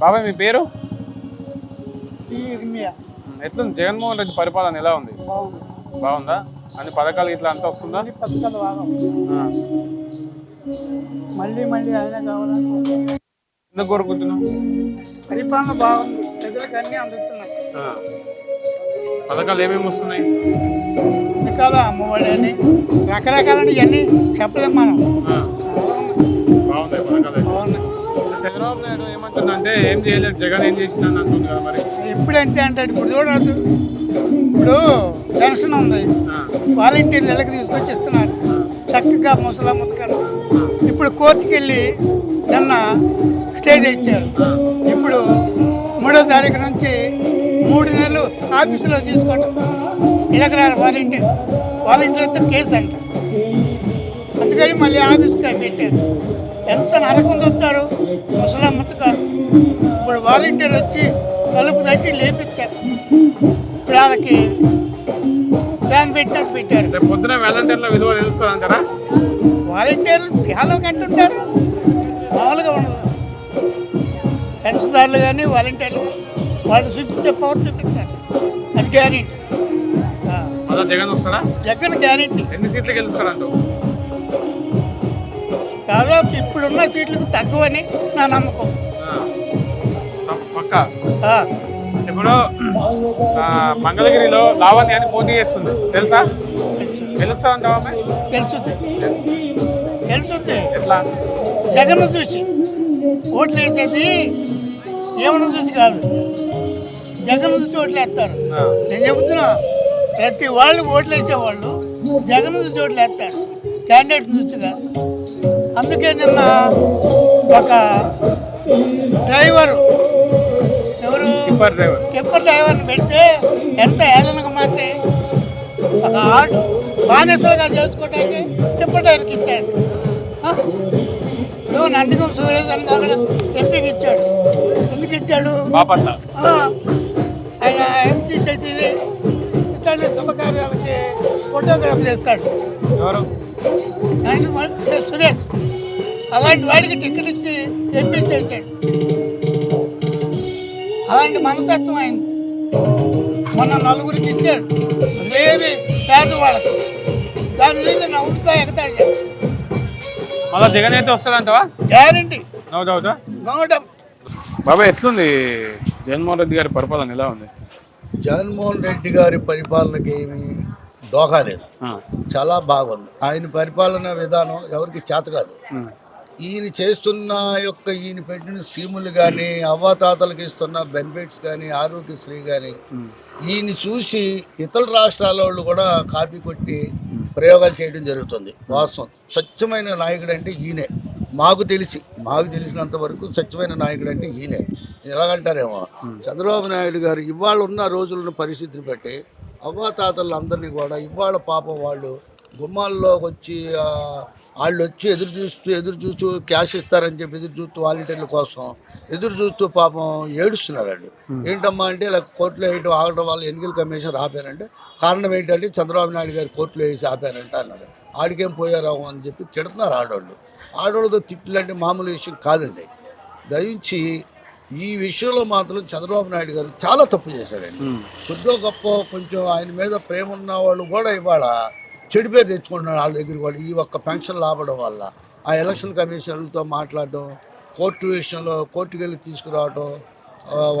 బాబాయ్ మీ పేరు? ఎట్లుంది? జగన్మోహన్ రెడ్డి పరిపాలన ఎలా ఉంది? బాగుంది. అన్ని పథకాలు ఇట్లా అంతా వస్తుందా. మళ్ళీ మళ్ళీ ఆయన కావాలని ఎందుకు కోరుకుంటున్నావు? పరిపాలన బాగుంది. ప్రజలకు అన్నీ అందుతున్నాయి. పథకాలు ఏమేమి వస్తున్నాయి? పుస్తకాలు అమ్మఒడి అని రకరకాలని ఇవన్నీ చెప్పలేం మనం. బాగున్నాయి పథకాలు. బాగున్నాయి. చంద్రబాబు నాయుడు ఏమంటుందంటే ఏం చేయలేదు జగన్ ఏం చేసిందని అంటుంది కదా మరి. ఎప్పుడంటే అంటే ఇప్పుడు చూడదు ఇప్పుడు పెన్షన్ ఉంది. ఆ. వాలంటీర్లు ఇళ్ళకి తీసుకొచ్చి ఇస్తున్నారు. చక్కగా ముసలా ముసకాలు ఇప్పుడు కోర్టుకి వెళ్ళి నిన్న స్టే తెచ్చారు. ఇప్పుడు మూడో తారీఖు నుంచి మూడు నెలలు ఆఫీసులో తీసుకోవటం. ఇళ్ళకి రాలి వాలంటీర్. వాలంటీర్తో కేసు అంట. అందుకని మళ్ళీ ఆఫీస్కి పెట్టారు. ఎంత నరకం చూస్తారు? ముసలా ముసకాలు ఇప్పుడు వాలంటీర్ వచ్చి తలుపు తట్టి లేపించారు. ఇప్పుడు వాళ్ళకి ప్లాన్ పెట్టినట్టు పెట్టారు. రేపు పొద్దున వాలంటీర్ల విలువ తెలుస్తుంది అంటారా వాలంటీర్లు చాలా కట్టుంటారు. మామూలుగా ఉండదు. పెన్షన్దారులు కానీ వాలంటీర్లు వాళ్ళు చూపించే పవర్ చూపిస్తారు. అది గ్యారెంటీ. జగన్ వస్తాడా? జగన్ గ్యారెంటీ. ఎన్ని సీట్లు గెలుస్తాడంటూ దాదాపు ఇప్పుడున్న సీట్లకు తక్కువని నా నమ్మకం. ఇప్పుడు మంగళగిరిలో లావణ్య అని పోటీ చేస్తుంది. తెలుసా? తెలుసా అంటావా? తెలుసుద్ది. తెలుసుద్ది. ఎట్లా? జగన్ చూసి ఓట్లు వేసేది ఏమన్నా చూసి కాదు. జగన్ చూసి ఓట్లు వేస్తారు. నేను చెబుతున్నా ప్రతి వాళ్ళు ఓట్లు వేసేవాళ్ళు జగన్ చూసి ఓట్లు వేస్తారు. క్యాండిడేట్ చూసి కాదు అందుకే నిన్న ఒక డ్రైవరు ఎవరు? Tipper driver. టిప్పర్ డ్రైవర్ని పెడితే ఎంత ఏదనగా మాటే ఒక ఆటో బానిసలుగా చేసుకోవడానికి టిప్పర్ డ్రైవర్కి ఇచ్చాడు? నువ్వు నందిగం సూర్యస్ అని కాకుండా ఎంపీకి ఇచ్చాడు. ఎందుకు ఇచ్చాడు? ఆయన ఎంపీ చేసేది ఇట్లాంటి శుభకార్యాలకి ఫోటోగ్రాఫ్ చేస్తాడు. ఎవరు? ఆయన మన సురేష్. అలాంటి వాడికి టికెట్ ఇచ్చి ఎంపీ చేశాడు అలాంటి మనస్తత్వం అయింది మొన్న నలుగురికి ఇచ్చాడు. లేని పేదవాళ్ళకి దాని చూసి నవ్వుతా ఎగతాడు మళ్ళా జగన్ అయితే వస్తాడంటావా? గ్యారంటీ. నో డౌటా నోట బాబాయ్ ఎట్లుంది జగన్మోహన్ రెడ్డి గారి పరిపాలన? ఎలా ఉంది? జగన్మోహన్ రెడ్డి గారి పరిపాలనకి ఏమీ దోకా లేదు. చాలా బాగుంది. ఆయన పరిపాలన విధానం ఎవరికి చేత కాదు. ఈయన చేస్తున్న యొక్క ఈయన పెట్టిన స్కీములు కానీ అవ్వాతాతలకు ఇస్తున్న బెనిఫిట్స్ కానీ ఆరోగ్యశ్రీ కానీ ఈయన చూసి ఇతర రాష్ట్రాల వాళ్ళు కూడా కాపీ కొట్టి ప్రయోగాలు చేయడం జరుగుతుంది. వాస్తవం. స్వచ్ఛమైన నాయకుడు అంటే ఈయనే. మాకు తెలిసి మాకు తెలిసినంత వరకు స్వచ్ఛమైన నాయకుడు అంటే ఈయనే. ఎలాగంటారేమో? చంద్రబాబు నాయుడు గారు ఇవాళ ఉన్న రోజులను పరిస్థితిని బట్టి అవ్వాతాతలు అందరినీ కూడా ఇవాళ పాపం వాళ్ళు గుమ్మాల్లోకి వచ్చి వాళ్ళు వచ్చి ఎదురు చూస్తూ ఎదురు చూస్తూ క్యాష్ ఇస్తారని చెప్పి ఎదురు చూస్తూ వాలంటీర్ల కోసం ఎదురు చూస్తూ పాపం ఏడుస్తున్నారు వాళ్ళు ఏంటమ్మా అంటే ఇలా కోర్టులో వేయటం ఆగడం వల్ల ఎన్నికల కమిషన్ ఆపారంటే కారణం ఏంటంటే చంద్రబాబు నాయుడు గారు కోర్టులో వేసి ఆపారంట అన్నారు ఆడికేం పోయారావు అని చెప్పి తిడుతున్నారు ఆడవాళ్ళు ఆడవాళ్ళతో తిట్లు అంటే మామూలు విషయం కాదండి. దయించి ఈ విషయంలో మాత్రం చంద్రబాబు నాయుడు గారు చాలా తప్పు చేశాడండి. కొద్దో గొప్ప కొంచెం ఆయన మీద ప్రేమ ఉన్న వాళ్ళు కూడా ఇవాళ చెడు పేరు తెచ్చుకుంటున్నారు వాళ్ళ దగ్గర కూడా ఈ ఒక్క పెన్షన్ లాభడం వల్ల ఆ ఎలక్షన్ కమిషనర్లతో మాట్లాడడం కోర్టు విషయంలో కోర్టుకు వెళ్ళి తీసుకురావడం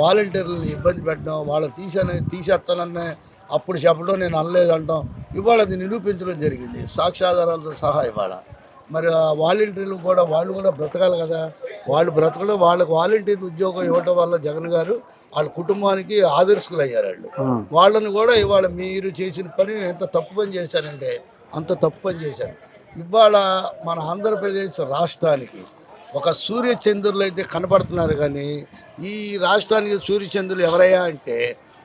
వాలంటీర్లను ఇబ్బంది పెట్టడం వాళ్ళని తీసాను తీసేస్తానని అప్పుడు చెప్పడం నేను అనలేదంటాం. ఇవాళ అది నిరూపించడం జరిగింది. సాక్ష్యాధారాలతో సహా ఇవాళ. మరి ఆ వాలంటీర్లు కూడా వాళ్ళు కూడా బ్రతకాలి కదా. వాళ్ళు బ్రతకడం వాళ్ళకి వాలంటీర్ ఉద్యోగం ఇవ్వడం వల్ల జగన్ గారు వాళ్ళ కుటుంబానికి ఆదర్శకులు అయ్యారు వాళ్ళు వాళ్ళని కూడా ఇవాళ మీరు చేసిన పని ఎంత తప్పు పని చేశారంటే అంత తప్పు పని చేశారు. ఇవాళ మన ఆంధ్రప్రదేశ్ రాష్ట్రానికి ఒక సూర్యచంద్రులు అయితే కనపడుతున్నారు కానీ ఈ రాష్ట్రానికి సూర్యచంద్రులు ఎవరయ్యా అంటే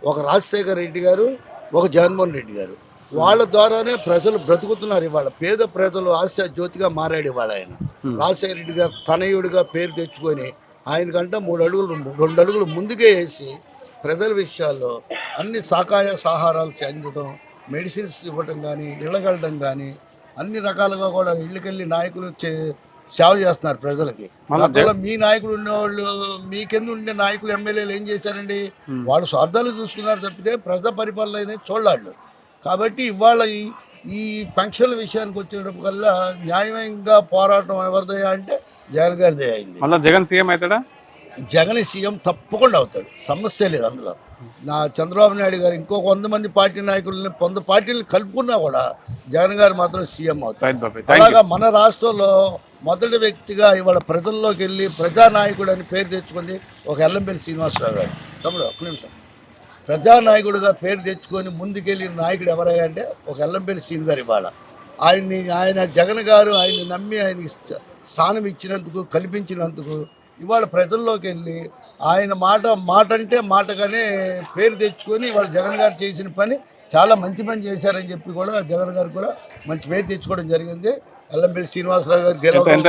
ఒక రాజశేఖర రెడ్డి గారు ఒక జగన్మోహన్ రెడ్డి గారు. వాళ్ళ ద్వారానే ప్రజలు బ్రతుకుతున్నారు ఇవాళ. పేద ప్రజలు ఆశ జ్యోతిగా మారాడు ఇవాళ ఆయన. రాజశేఖర రెడ్డి గారు తనయుడిగా పేరు తెచ్చుకొని ఆయనకంటే మూడు అడుగులు రెండు అడుగులు ముందుకే వేసి ప్రజల విషయాల్లో అన్ని సాకాయ సాహారాలు చెందడం మెడిసిన్స్ ఇవ్వటం కానీ ఇళ్ళగలడం కానీ అన్ని రకాలుగా కూడా ఇళ్ళకెళ్ళి నాయకులు చే సేవ చేస్తున్నారు ప్రజలకి. గతంలో మీ నాయకుడు ఉండేవాళ్ళు మీ కింద ఉండే నాయకులు ఎమ్మెల్యేలు ఏం చేశారండి? వాళ్ళు స్వార్థాలు చూసుకున్నారు తప్పితే ప్రజా పరిపాలన అనేది చూడలాళ్ళు కాబట్టి ఇవాళ ఈ పెన్షన్ల విషయానికి వచ్చేటప్పటికల్లా న్యాయంగా పోరాటం ఎవరిదయ్యా అంటే జగన్ గారిదే అయింది. మళ్ళీ జగన్ సీఎం అవుతాడా? జగన్ సీఎం తప్పకుండా అవుతాడు. సమస్య లేదు అందులో. నా చంద్రబాబు నాయుడు గారు ఇంకో కొంత మంది పార్టీ నాయకులని కొంత పార్టీలు కలుపుకున్నా కూడా జగన్ గారు మాత్రం సీఎం అవుతారు అలాగా మన రాష్ట్రంలో మొదటి వ్యక్తిగా ఇవాళ ప్రజల్లోకి వెళ్ళి ప్రజానాయకుడు అని పేరు తెచ్చుకుంది ఒక ఎల్లంపల్లి శ్రీనివాసరావు గారు. తమ్ముడు ఒక్క నిమిషం. ప్రజానాయకుడిగా పేరు తెచ్చుకొని ముందుకెళ్ళిన నాయకుడు ఎవరయ్యా అంటే ఒక ఎల్లంపల్లి శ్రీను గారు ఇవాళ. ఆయన్ని ఆయన జగన్ గారు ఆయన్ని నమ్మి ఆయనకి స్థానం ఇచ్చినందుకు కల్పించినందుకు ఇవాళ ప్రజల్లోకి వెళ్ళి ఆయన మాట మాట అంటే మాటగానే పేరు తెచ్చుకొని ఇవాళ జగన్ గారు చేసిన పని చాలా మంచి పని చేశారని చెప్పి కూడా జగన్ గారు కూడా మంచి పేరు తెచ్చుకోవడం జరిగింది. ఎల్లంపల్లి శ్రీనివాసరావు గారు గెలవడం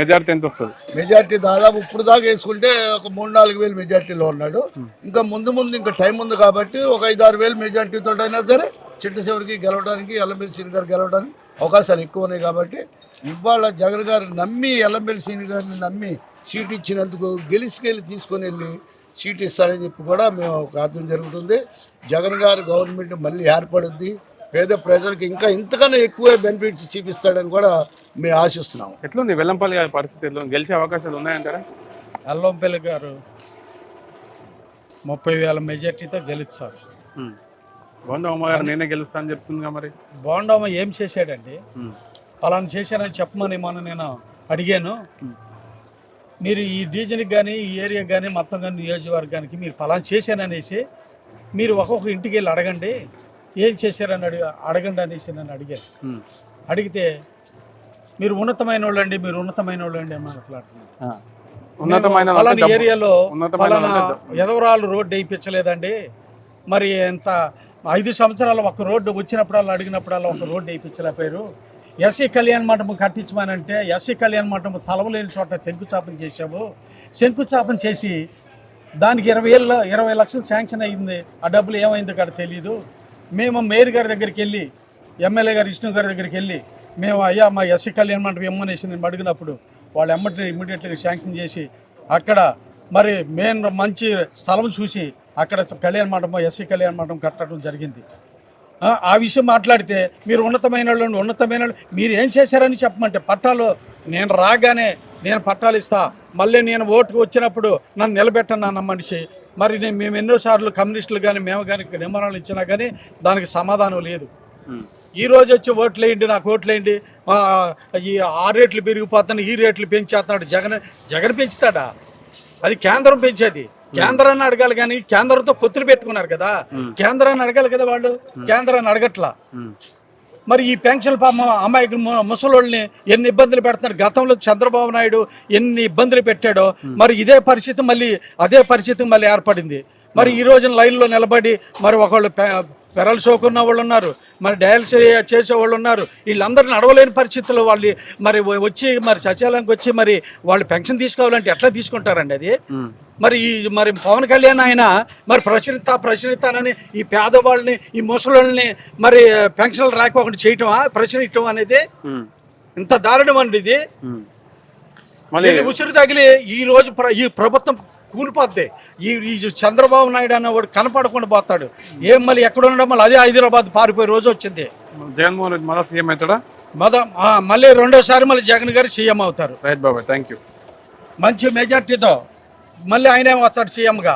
మెజారిటీ ఎంత వస్తుంది? మెజార్టీ దాదాపు ఇప్పుడు దాకా వేసుకుంటే ఒక మూడు నాలుగు వేలు మెజార్టీలో ఉన్నాడు. ఇంకా ముందు ముందు ఇంకా టైం ఉంది కాబట్టి ఒక ఐదు ఆరు వేలు మెజార్టీతో అయినా సరే చిట్ట చివరికి గెలవడానికి ఎల్లంపల్లి సీని గారు గెలవడానికి అవకాశాలు ఎక్కువ ఉన్నాయి కాబట్టి ఇవాళ జగన్ గారు నమ్మి ఎల్లంపల్లి సీని గారిని నమ్మి సీట్ ఇచ్చినందుకు గెలిచికెళ్ళి తీసుకొని వెళ్ళి సీట్ ఇస్తారని చెప్పి కూడా మేము కారణం జరుగుతుంది. జగన్ గారు గవర్నమెంట్ మళ్ళీ ఏర్పడుద్ది. పేద ప్రజలకు ఇంకా ఇంతకన్నా ఎక్కువ బెనిఫిట్స్ చూపిస్తాడని కూడా మేము ఆశిస్తున్నాము. ఎట్లుంది వెల్లంపల్లి గారి పరిస్థితి గెలిచే అవకాశాలు ఉన్నాయంటారా? అల్లంపల్లి గారు ముప్పై వేల మెజార్టీతో గెలుస్తారు. బొండ ఉమ్మ గారు నేనే గెలుస్తా అని చెప్తుందిగా మరి. బోండమ్మ ఏం చేశాడండి. పలానా చేశానని చెప్పమని మొన్న నేను అడిగాను. మీరు ఈ డివిజన్కి కానీ ఈ ఏరియాకి కానీ మొత్తం కానీ నియోజకవర్గానికి మీరు పలానా చేశాననేసి మీరు ఒక్కొక్క ఇంటికి వెళ్ళి అడగండి. ఏం చేశారని అడిగ అడగండి అనేసి నన్ను అడిగాను. అడిగితే మీరు ఉన్నతమైన వాళ్ళండి మీరు ఉన్నతమైన వాళ్ళండి అని మాట్లాడుతున్నారు. ఉన్నతమైన పలానా ఏరియాలో పలానా ఎదవరాలు రోడ్డు వేయించలేదండి. మరి ఎంత ఐదు సంవత్సరాలు ఒక రోడ్డు వచ్చినప్పుడల్లా అడిగినప్పుడల్లా ఒక రోడ్డు వేయించలేకపోయారు. ఎస్సీ కళ్యాణ మండపం కట్టించమనంటే ఎస్సీ కళ్యాణ మండపం తలవలేని చోట శంకుస్థాపన చేశాము. శంకుస్థాపన చేసి దానికి ఇరవై ఏళ్ళ ఇరవై లక్షలు శాంక్షన్ అయ్యింది ఆ డబ్బులు ఏమైందో కాడ తెలియదు మేము మేయర్ గారి దగ్గరికి వెళ్ళి ఎమ్మెల్యే గారు విష్ణు గారి దగ్గరికి వెళ్ళి మేము అయ్యా మా ఎస్సీ కళ్యాణ్ మండపం ఎమ్మనేసి నేను అడిగినప్పుడు వాళ్ళు ఎమ్మటిని ఇమ్మీడియట్లీ శాంక్షన్ చేసి అక్కడ మరి మెయిన్ మంచి స్థలం చూసి అక్కడ కళ్యాణ మండపం ఎస్సీ కళ్యాణ మండపం కట్టడం జరిగింది. ఆ, విషయం మాట్లాడితే మీరు ఉన్నతమైన వాళ్ళు ఉన్నతమైన వాళ్ళు మీరు ఏం చేశారని చెప్పమంటే పట్టాలు నేను రాగానే నేను పట్టాలు ఇస్తా మళ్ళీ నేను ఓటుకు వచ్చినప్పుడు నన్ను నిలబెట్టను అన్న మనిషి. మరి నేను మేము ఎన్నోసార్లు కమ్యూనిస్టులు కానీ మేము కానీ నిమ్మరాలు ఇచ్చినా కానీ దానికి సమాధానం లేదు. ఈ రోజు వచ్చి ఓట్లు వేయండి నాకు ఓట్లు వేయండి ఆ, ఈ ఆ రేట్లు పెరిగిపోతాను ఈ రేట్లు పెంచేస్తున్నాడు జగన్ జగన్ పెంచుతాడా? అది కేంద్రం పెంచేది. కేంద్రాన్ని అడగాలి కానీ కేంద్రంతో పొత్తులు పెట్టుకున్నారు కదా. కేంద్రాన్ని అడగాలి కదా వాళ్ళు? కేంద్రాన్ని అడగట్లా. మరి ఈ పెన్షన్ పాపం అమ్మాయికి ముసలోళ్ళని ఎన్ని ఇబ్బందులు పెడుతున్నారు? గతంలో చంద్రబాబు నాయుడు ఎన్ని ఇబ్బందులు పెట్టాడో మరి ఇదే పరిస్థితి మళ్ళీ అదే పరిస్థితి మళ్ళీ ఏర్పడింది. మరి ఈ రోజున లైన్లో నిలబడి మరి ఒకళ్ళు పెరల్ సోకున్న వాళ్ళు ఉన్నారు మరి డయాలసిస్ చేసే వాళ్ళు ఉన్నారు వీళ్ళందరూ నడవలేని పరిస్థితుల్లో వాళ్ళు మరి వచ్చి మరి సచివాలయానికి వచ్చి మరి వాళ్ళు పెన్షన్ తీసుకోవాలంటే ఎట్లా తీసుకుంటారండి అది. మరి ఈ మరి పవన్ కళ్యాణ్ ఆయన మరి ప్రశ్నిస్తా ప్రశ్నిస్తానని ఈ పేదవాళ్ళని ఈ ముసలోళ్ళని మరి పెన్షన్లు రాకపోకుండా చేయటమా ప్రశ్నించడం అనేది. ఇంత దారుణం అండి ఇది. మళ్ళీ ఉసిరు తగిలి ఈ రోజు ఈ ప్రభుత్వం కూలిపోద్ది. ఈ ఈ చంద్రబాబు నాయుడు అన్నవాడు కనపడకుండా పోతాడు. ఏం మళ్ళీ ఎక్కడ ఉండడం మళ్ళీ అదే హైదరాబాద్ పారిపోయే రోజు వచ్చింది. జగన్మోహన్ రెడ్డి మళ్ళీ సీఎం అవుతాడా? మద మళ్ళీ రెండోసారి మళ్ళీ జగన్ గారు సీఎం అవుతారు. రైట్ బాబాయ్ థ్యాంక్ యూ మంచి మెజార్టీతో మళ్ళీ ఆయనే వస్తాడు సీఎంగా.